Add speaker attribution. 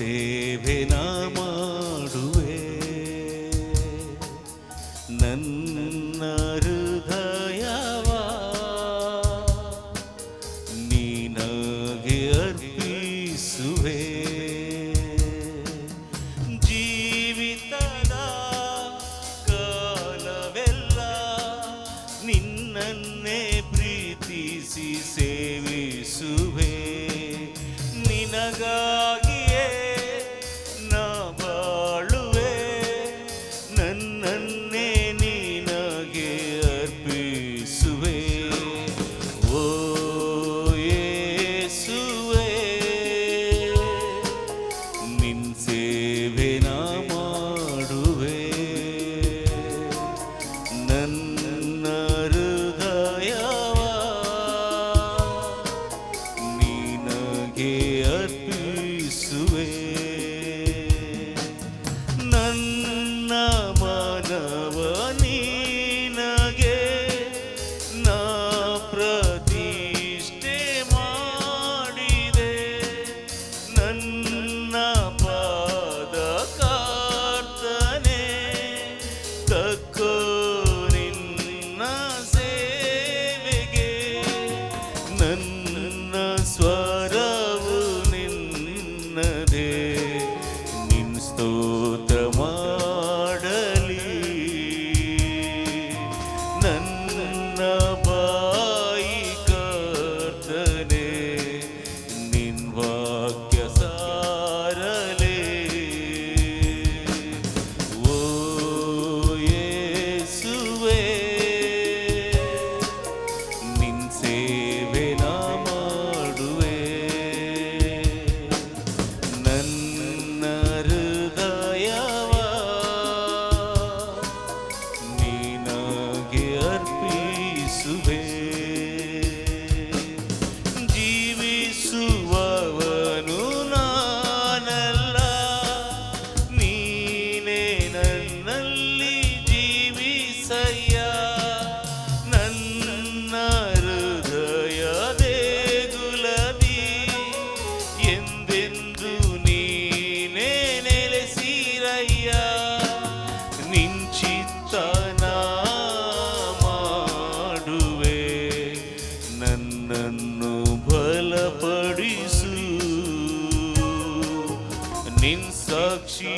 Speaker 1: ಸೇವೆ ನಾ ಮಾಡುವೆ. ನನ್ನ ಹೃದಯವ ನೀನಗೆ ಅರ್ಪಿಸುವೆ. ಜೀವಿತದ ಕಾಲವೆಲ್ಲ ನಿನ್ನನ್ನೇ ಪ್ರೀತಿಸಿ ಸೇವಿಸುವೆ. ನಿನಗ ನನ್ನ ಸ್ವರವು ನಿನ್ನದೇ ನಿನ್ ಸ್ತೋತ್ರ ನಿನ್ ಸಾಕ್ಷಿ